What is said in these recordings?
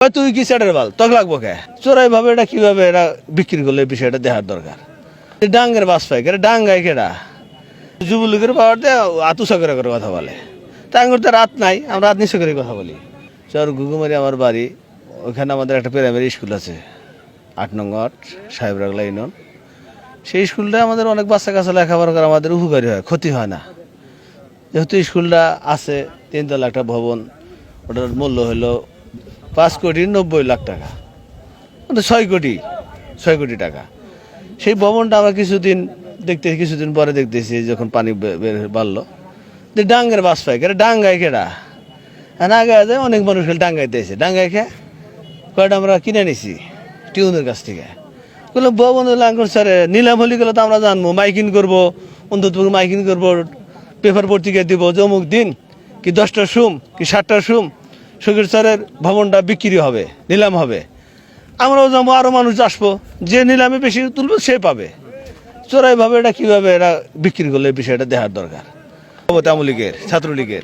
তুই কি সেটার বাল তক লাগবো কে? চোরাই ভাবে এটা কীভাবে এটা বিক্রি করলে বিষয়টা দেখার দরকার? ডাঙ্গের বাস পাই কেটে ডাঙ্গাই কেটা যুবলীগের পাওয়ার দিয়ে আতুসা করে করে কথা বলে। তাই করতে রাত নাই, আমরা রাত করে কথা বলি। চর ঘুঘুমারি আমার বাড়ি, ওখানে আমাদের একটা প্রাইমারি স্কুল আছে। আট নং আট সাহেবরাগলা ইউনিয়ন সেই স্কুলটা আমাদের অনেক বাচ্চা কাচ্চা লেখাপড়া করে আমাদের উপকারী হয়, ক্ষতি হয় না। যেহেতু স্কুলটা আছে, তিনতলা একটা ভবন, ওটার মূল্য হলো পাঁচ কোটি, নব্বই লাখ টাকা। মানে ছয় কোটি ছয় কোটি টাকা। সেই ভবনটা আমরা কিছুদিন দেখতে, কিছুদিন পরে দেখতেছি, যখন পানি বের বাড়লো। যে ডাঙ্গের বাস পাই কেটে ডাঙ্গাই কেটা আর আগে যায় অনেক মানুষ খালি ডাঙ্গাইতে এসে ডাঙ্গাই খে কয়টা আমরা কিনে নিছি, টিউনের কাছ থেকে। বললাম ভবন লাঙ্গর স্যারে, নিলাম হলি গেলে তো আমরা জানব, মাইকিং করব অন্তত মাইকিং করব, পেপার পত্রিকা দিব অমুক দিন কি দশটা সুম, কি সাতটার সুম শহীদ স্যারের ভবনটা বিক্রি হবে, নিলাম হবে। আমরাও যাব আরও মানুষ আসব। যে নিলামে বেশি তুলবে, সে পাবে। চোরাইভাবে এটা কীভাবে এটা বিক্রি করলে বিষয়টা দেখার দরকার। আমলীগের, ছাত্রলীগের।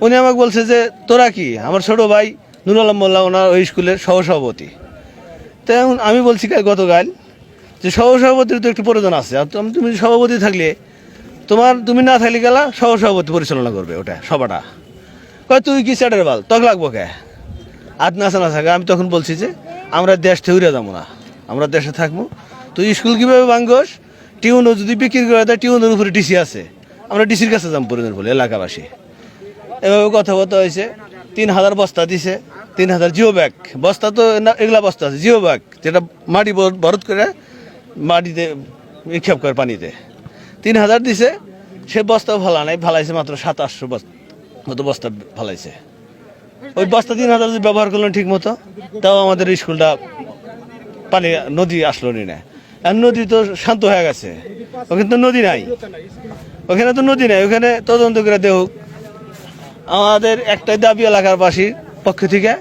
উনি আমাকে বলছে যে, তোরা কি? আমার ছোট ভাই নুর আলম মোল্লা, ওনার ওই স্কুলের সহসভাপতি। তো এখন আমি বলছি কাল গতকাল? যে সহসভাপতির তো একটু প্রয়োজন আছে। আর তুমি সভাপতি থাকলে, তোমার তুমি না থাকলে গেলা সহসভাপতি পরিচালনা করবে ওটা, সভাটা। কয়, তুই কি স্যাটের বাল? তক লাগবো কে? আজ না আসা না থাকে আমি তখন বলছি যে, আমরা দেশ থেকে যাব না। আমরা দেশে থাকব। তুই স্কুল কীভাবে ভাঙ্গস? টিউনও যদি বিক্রি করে দেয়, টিউনের উপরে ডিসি আছে। আমরা ডিসির কাছে যাব পরিণত বলে এলাকাবাসী। এভাবে কথাবার্তা হয়েছে। তিন হাজার বস্তা দিছে, তিন হাজার জিও ব্যাগ। বস্তা তো এগুলা বস্তা আছে, জিও ব্যাগ, যেটা মাটি ভর- ভরত করে মাটিতে নিক্ষেপ করে পানিতে। তিন হাজার দিছে, সে বস্তা ভালা নাই, ভালাইছে মাত্র সাত আটশো বস্তা। মতো বস্তা ভালাইছে ওই বস্তা তিন হাজার যদি ব্যবহার করলেন ঠিক মতো তাও আমাদের স্কুলটা পানি, নদী আসলো নি আর নদী তো শান্ত হয়ে গেছে। ওখানে তো নদী নাই। ওখানে তো নদী নাই। ওখানে তদন্ত করে দেখ আমাদের একটাই দাবি এলাকার বাসীর পক্ষ থেকে,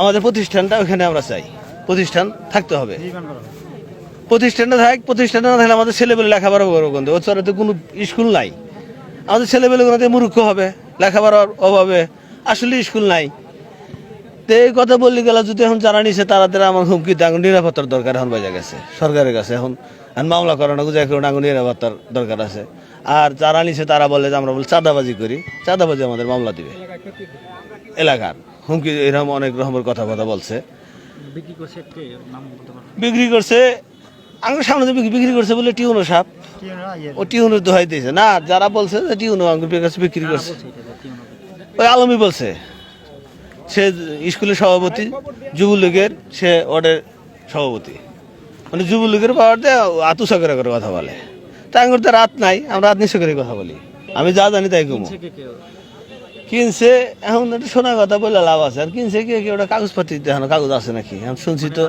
আমাদের প্রতিষ্ঠানটা ওখানে আমরা চাই। প্রতিষ্ঠান থাকতে হবে। প্রতিষ্ঠানটা থাক, প্রতিষ্ঠানটা না থাকলে আমাদের ছেলেবেলে লেখাপড়া করব কিন্তু ওর তো কোনো স্কুল নাই। আমাদের ছেলেবেলেগুলোতে মূর্খ হবে। লেখাপড়ার অভাবে। আসলে স্কুল নাই। তো এই কথা বললি গেলে যদি এখন জানা নিছে তাড়াতাড়ি আমার হুমকি দেয় নিরাপত্তার দরকার এখন বাজা গেছে সরকারের কাছে এখন। এখন মামলা করানো গুজাই করুন এখন নিরাপত্তার দরকার আছে। আর যারা নিছে তারা বলে যে আমরা বলি চাঁদাবাজি করি চাঁদাবাজি আমাদের মামলা দিবে। এলাকার হুমকি এরকম অনেক রকমের কথা কথা বলছে বিক্রি করছে আঙ্গুর সামনে তো বিক্রি- করছে বলে টিউনো সাপ ইয়ে। ও টিউনের দোহাই দিয়েছে। না যারা বলছে যে টিউনো আঙ্গুর কাছে বিক্রি করছে। মনে? ওই আলমী বলছে। সে স্কুলের সভাপতি যুবলীগের সে ওদের সভাপতি। মানে যুবলীগের পাওয়ার দিয়ে আতুসা করে করে কথা বলে। তাই আঙ্গুর তো রাত নাই আমরা রাত নিশো করে কথা বলি। আমি যা জানি তাই কমু। কিনছে এখন একটা শোনা কথা বলে লাভ আছে। আর কিনছে কি কি ওটা কাগজপাতি এখন কাগজ আছে নাকি? আমি শুনছি তো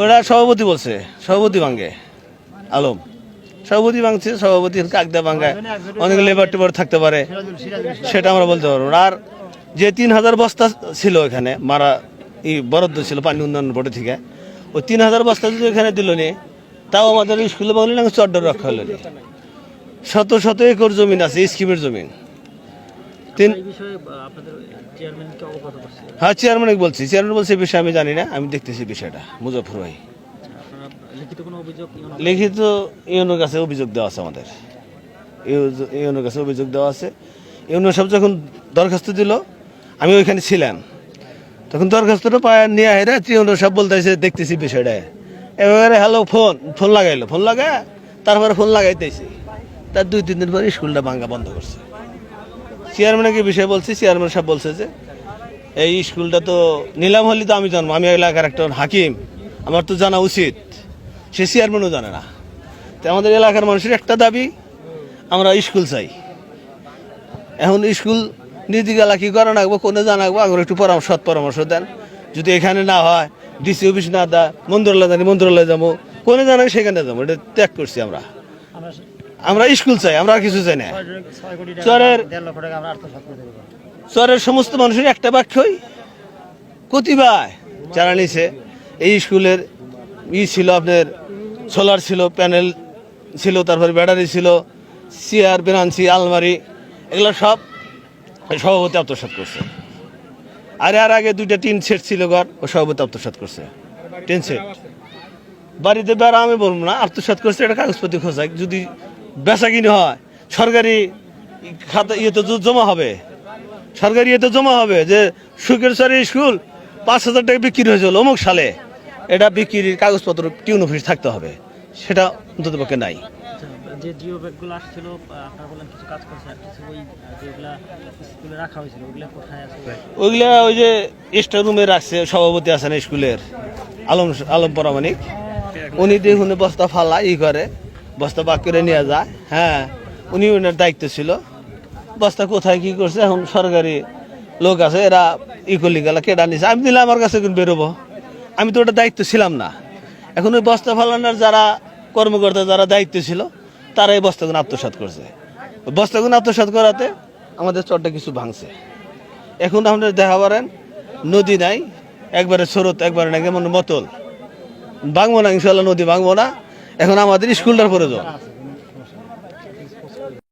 ওরা সভাপতি বলছে সভাপতি ভাঙ্গে আলম। সভাপতি ভাঙছে সভাপতি কাকদা ভাঙ্গায় অনেক লেবার টেবার থাকতে পারে সেটা আমরা বলতে পারব। আর যে তিন হাজার বস্তা ছিল এখানে মারা ই বরাদ্দ ছিল পানি উন্নয়ন বোর্ডে থেকে ওই তিন হাজার বস্তা যদি এখানে দিল নি তাও আমাদের স্কুলে না চড্ডর রক্ষা হলো নি। শত শত একর জমিন আছে স্কিমের জমিন। তিন হ্যাঁ চেয়ারম্যান বলছি। চেয়ারম্যান বলছে বিষয়ে আমি জানি না আমি দেখতেছি বিষয়টা মুজফর ভাই। লিখিত কোনো ইউনো ইউনোর কাছে অভিযোগ দেওয়া আছে আমাদের। ইউ- ইউনোর কাছে অভিযোগ দেওয়া আছে। ইউনো সব যখন দরখাস্ত দিল আমি ওইখানে ছিলাম। তখন দরখাস্তটা পায় নিয়ে আয় হেরে ইউনো সব বলতেছে দেখতেছি বিষয়টা। এবারে হ্যালো ফোন ফোন লাগাইলো। ফোন লাগা তারপরে ফোন লাগাইতেছি। তার দুই তিন দিন পরে স্কুলটা ভাঙ্গা বন্ধ করছে। চেয়ারম্যানকে বিষয়ে বলছি? চেয়ারম্যান সাহেব বলছে যে, এই স্কুলটা তো নিলাম হলে তো আমি জানব। আমি এলাকার একটা হাকিম। আমার তো জানা উচিত। সে চেয়ারম্যানও জানে না। তো আমাদের এলাকার মানুষের একটা দাবি, আমরা স্কুল চাই। এখন স্কুল নীতিগালা কি করা রাখব জানা জানাব আগে একটু পরামর্শ পরামর্শ দেন। যদি এখানে না হয়, ডিসি অফিস না দেয়, মন্ত্রণালয় জানি, মন্ত্রণালয় যাব। কোনো জানাই সেখানে যাব। এটা ত্যাগ করছি আমরা। আমরা স্কুল চাই, আমরা আর কিছু চাই না। চরের চরের সমস্ত মানুষের একটা বাক্যই কতিবায় যারা নিছে, এই স্কুলের ই ছিল আপনার সোলার ছিল প্যানেল ছিল, তারপরে ব্যাটারি ছিল চেয়ার বেনাঞ্চি, আলমারি, এগুলো সব সভাপতি আত্মসাৎ করছে। আর আর আগে দুইটা টিন সেট ছিল ঘর, ও সভাপতি আত্মসাত করছে। Tin set. বাড়িতে বেড়া আমি বলব না আত্মসাত করছে, এটা কাগজপত্র খোঁজাক যদি বেচা কিনে হয়। সরকারি খাতা ইয়েতে তো জমা হবে। সরকারি ইয়েতে জমা হবে যে সুখের সরি স্কুল পাঁচ হাজার টাকা বিক্রি হয়েছিল অমুক সালে। এটা বিক্রির কাগজপত্র টিউন অফিস থাকতে হবে। সেটা অন্তত পক্ষে নাই। যে জিও ব্যাগগুলো আসছিল আপনারা বললেন কিছু কাজ করছে আর কিছু ওই যেগুলা স্কুলে রাখা হয়েছিল ওগুলা কোথায় আছে? ওইগুলা ওই যে স্টার রুমে রাখছে সভাপতি আছেন স্কুলের আলম আলম পরামানিক উনি দেখুন বস্তা ফালা ই করে। বস্তা বাক করে নিয়ে যায়। হ্যাঁ উনি ওনার দায়িত্ব ছিল। বস্তা কোথায়, কি করছে? এখন সরকারি লোক আছে, এরা ই করলি গেলা, কেডা নিছে? আমি দিলে আমার কাছে বেরোবো। আমি তো ওটা দায়িত্ব ছিলাম না। এখন ওই বস্তা ফালানোর যারা কর্মকর্তা, যারা দায়িত্ব ছিল, তারা এই বস্তাগুলো আত্মসাৎ করছে। ওই বস্তাগুলো আত্মসাৎ করাতে আমাদের চরটা কিছু ভাঙছে। এখন আপনারা দেখা পারেন, নদী নাই, একবারে স্রোত, একবারে নাকি মতল। ভাঙবো না, ইনশাল্লাহ নদী ভাঙবো না। এখন আমাদের স্কুলটার প্রয়োজন